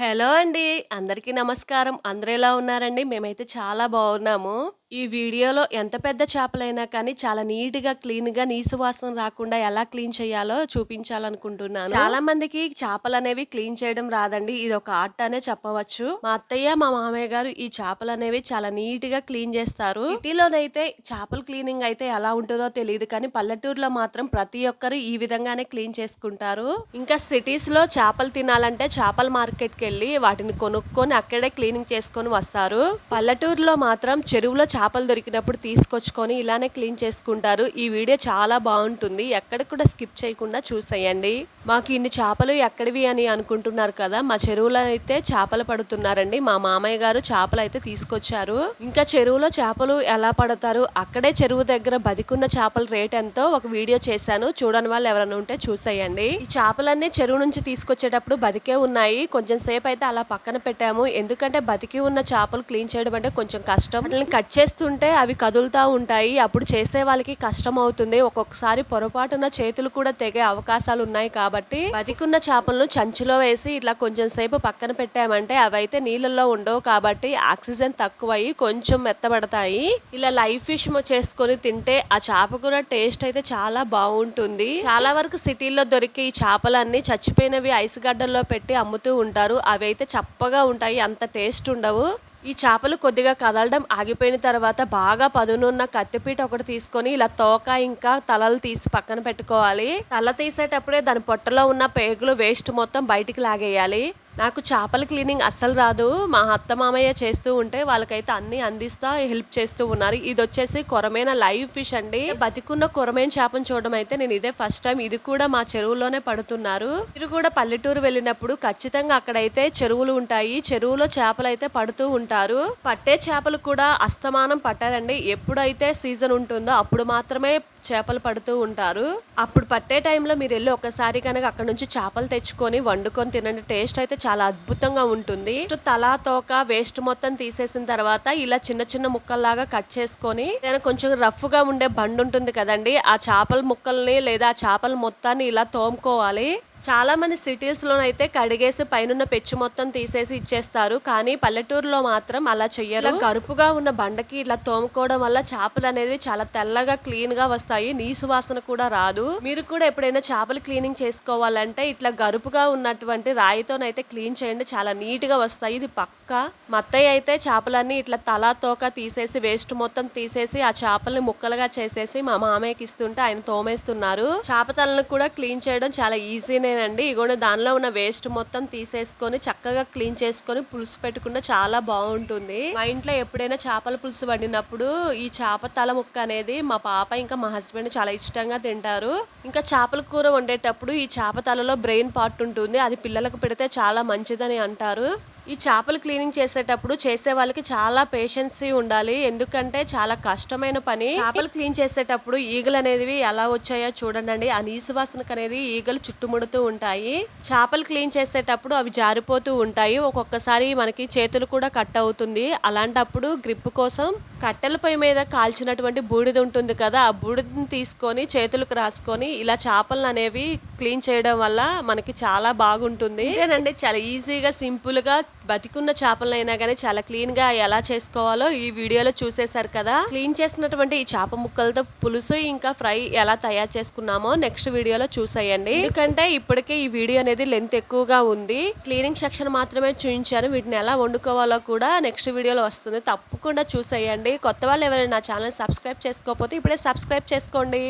Hello అండి. అందరికీ నమస్కారం. అందరు ఎలా ఉన్నారండి? మేమైతే చాలా బాగున్నాము. ఈ వీడియోలో ఎంత పెద్ద చేపలైనా కానీ చాలా నీట్‌గా, క్లీన్‌గా నీసు వాసన రాకుండా ఎలా క్లీన్ చేయాలో చూపించాలనుకుంటున్నాను. చాలా మందికి చేపలనేవి క్లీన్ చేయడం రాదండి. ఇదొక ఆర్ట్ అనే చెప్పవచ్చు. మా అత్తయ్య, మా మామయ్య గారు ఈ చేపలనేవి చాలా నీట్‌గా క్లీన్ చేస్తారు. సిటీలోనైతే చేపల క్లీనింగ్ అయితే ఎలా ఉంటుందో తెలీదు కానీ పల్లెటూరులో మాత్రం ప్రతి ఒక్కరు ఈ విధంగానే క్లీన్ చేసుకుంటారు. ఇంకా సిటీస్‌లో చేపలు తినాలంటే చేపల మార్కెట్‌కెళ్ళి వాటిని కొనుక్కొని అక్కడే క్లీనింగ్ చేసుకొని వస్తారు. పల్లెటూరులో మాత్రం చెరువులో చేపలు దొరికినప్పుడు తీసుకొచ్చుకొని ఇలానే క్లీన్ చేసుకుంటారు. ఈ వీడియో చాలా బాగుంటుంది. ఎక్కడ కూడా స్కిప్ చేయకుండా చూసేయండి. మాకు ఇన్ని చేపలు ఎక్కడివి అని అనుకుంటున్నారు కదా! మా చెరువులో అయితే చేపలు పడుతున్నారండి. మా మామయ్య గారు చేపలు అయితే తీసుకొచ్చారు. ఇంకా చెరువులో చేపలు ఎలా పడతారు? అక్కడే చెరువు దగ్గర బతికున్న చేపల రేట్ ఎంతో ఒక వీడియో చేశాను. చూడని వాళ్ళు ఎవరైనా ఉంటే చూసేయండి. ఈ చేపలన్నీ చెరువు నుంచి తీసుకొచ్చేటప్పుడు బతికే ఉన్నాయి. కొంచెం సేపు అయితే అలా పక్కన పెట్టాము. ఎందుకంటే బతికి ఉన్న చేపలు క్లీన్ చేయడం అంటే కొంచెం కష్టం. కట్ కట్ చేస్తుంటే అవి కదులుతా ఉంటాయి. అప్పుడు చేసే వాళ్ళకి కష్టం అవుతుంది. ఒక్కొక్కసారి పొరపాటున చేతులు కూడా తెగే అవకాశాలు ఉన్నాయి కాబట్టి బతికున్న చేపలను చంచులో వేసి ఇట్లా కొంచెం సేపు పక్కన పెట్టామంటే అవైతే నీళ్ళల్లో ఉండవు కాబట్టి ఆక్సిజన్ తక్కువయ్యి కొంచెం మెత్తబడతాయి. ఇలా లైవ్ ఫిష్ చేసుకొని తింటే ఆ చేప కూడా టేస్ట్ అయితే చాలా బాగుంటుంది. చాలా వరకు సిటీల్లో దొరికే ఈ చేపలన్నీ చచ్చిపోయినవి ఐస్ గడ్డల్లో పెట్టి అమ్ముతూ ఉంటారు. అవి అయితే చప్పగా ఉంటాయి. అంత టేస్ట్ ఉండవు. ఈ చేపలు కొద్దిగా కదలడం ఆగిపోయిన తర్వాత బాగా పదునున్న కత్తిపీట ఒకటి తీసుకొని ఇలా తోక ఇంకా తలలు తీసి పక్కన పెట్టుకోవాలి. తల తీసేటప్పుడే దాని పొట్టలో ఉన్న పేగులు వేస్ట్ మొత్తం బయటికి లాగేయాలి. నాకు చేపల క్లీనింగ్ అస్సలు రాదు. మా అత్త మామయ్య చేస్తూ ఉంటే వాళ్ళకైతే అన్ని అందిస్తా హెల్ప్ చేస్తూ ఉన్నారు. ఇది వచ్చేసి కొరమైన లైవ్ ఫిష్ అండి. బతికున్న కొరమైన చేపను చూడడం అయితే నేను ఇదే ఫస్ట్ టైం. ఇది కూడా మా చెరువులోనే పడుతున్నారు. మీరు కూడా పల్లెటూరు వెళ్ళినప్పుడు ఖచ్చితంగా అక్కడైతే చెరువులు ఉంటాయి. చెరువులో చేపలు అయితే పడుతూ ఉంటారు. పట్టే చేపలు కూడా అస్తమానం పట్టారండి. ఎప్పుడైతే సీజన్ ఉంటుందో అప్పుడు మాత్రమే చేపలు పడుతూ ఉంటారు. అప్పుడు పట్టే టైంలో మీరు వెళ్ళి ఒకసారి కనుక అక్కడ నుంచి చేపలు తెచ్చుకొని వండుకొని తినండి. టేస్ట్ అయితే చాలా అద్భుతంగా ఉంటుంది. తల తోక వేస్ట్ మొత్తం తీసేసిన తర్వాత ఇలా చిన్న చిన్న ముక్కల్లాగా కట్ చేసుకొని కొంచెం రఫ్గా ఉండే బండి ఉంటుంది కదండి. ఆ చేపల ముక్కల్ని లేదా ఆ చేపల మొత్తాన్ని ఇలా తోముకోవాలి. చాలా మంది సిటీస్ లోనైతే కడిగేసి పైనున్న పెచ్చు మొత్తం తీసేసి ఇచ్చేస్తారు. కానీ పల్లెటూరులో మాత్రం అలా చెయ్యరు. గరుపుగా ఉన్న బండకి ఇలా తోముకోవడం వల్ల చేపలు అనేది చాలా తెల్లగా క్లీన్గా వస్తాయి. నీసు వాసన కూడా రాదు. మీరు కూడా ఎప్పుడైనా చేపలు క్లీనింగ్ చేసుకోవాలంటే ఇట్లా గరుపుగా ఉన్నటువంటి రాయితోనైతే క్లీన్ చేయండి. చాలా నీట్గా వస్తాయి. ఇది పక్కా. మత్తయ్య అయితే చేపలన్నీ ఇట్లా తల తోక తీసేసి వేస్ట్ మొత్తం తీసేసి ఆ చేపల్ని ముక్కలుగా చేసేసి మా మామయ్యకి ఇస్తుంటే ఆయన తోమేస్తున్నారు. చేప తలను కూడా క్లీన్ చేయడం చాలా ఈజీనే అండి ఇగోండి దానిలో ఉన్న వేస్ట్ మొత్తం తీసేసుకొని చక్కగా క్లీన్ చేసుకొని పులుసు పెట్టుకుంటే చాలా బాగుంటుంది. మా ఇంట్లో ఎప్పుడైనా చేపల పులుసు వండినప్పుడు ఈ చేప తల ముక్క అనేది మా పాప ఇంకా మా హస్బెండ్ చాలా ఇష్టంగా తింటారు. ఇంకా చేపల కూర వండేటప్పుడు ఈ చేప తలలో బ్రెయిన్ పార్ట్ ఉంటుంది. అది పిల్లలకు పెడితే చాలా మంచిదని అంటారు. ఈ చేపలు క్లీనింగ్ చేసేటప్పుడు చేసే వాళ్ళకి చాలా పేషెన్సీ ఉండాలి. ఎందుకంటే చాలా కష్టమైన పని. చేపలు క్లీన్ చేసేటప్పుడు ఈగలు అనేవి ఎలా వచ్చాయో చూడండి. ఆ నీసు వాసనకు అనేది ఈగలు చుట్టుముడుతూ ఉంటాయి. చేపలు క్లీన్ చేసేటప్పుడు అవి జారిపోతూ ఉంటాయి. ఒక్కొక్కసారి మనకి చేతులు కూడా కట్ అవుతుంది. అలాంటప్పుడు గ్రిప్ కోసం కట్టెల పొయ్యి మీద కాల్చినటువంటి బూడిద ఉంటుంది కదా ఆ బూడిదని తీసుకొని చేతులకు రాసుకొని ఇలా చేపలను అనేవి క్లీన్ చేయడం వల్ల మనకి చాలా బాగుంటుంది. ఇదేనండి చాలా ఈజీగా సింపుల్గా బతికున్న చేపలైనా కానీ చాలా క్లీన్గా ఎలా చేసుకోవాలో ఈ వీడియోలో చూసేశారు కదా. క్లీన్ చేసినటువంటి ఈ చేప ముక్కలతో పులుసు ఇంకా ఫ్రై ఎలా తయారు చేసుకున్నామో నెక్స్ట్ వీడియోలో చూసేయండి. ఎందుకంటే ఇప్పటికే ఈ వీడియో అనేది లెంత్ ఎక్కువగా ఉంది. క్లీనింగ్ సెక్షన్ మాత్రమే చూపించాను. వీటిని ఎలా వండుకోవాలో కూడా నెక్స్ట్ వీడియోలో వస్తుంది. తప్పకుండా చూసేయండి. కొత్త వాళ్ళు ఎవరైనా నా ఛానల్ సబ్స్క్రైబ్ చేసుకోకపోతే ఇప్పుడే సబ్స్క్రైబ్ చేసుకోండి.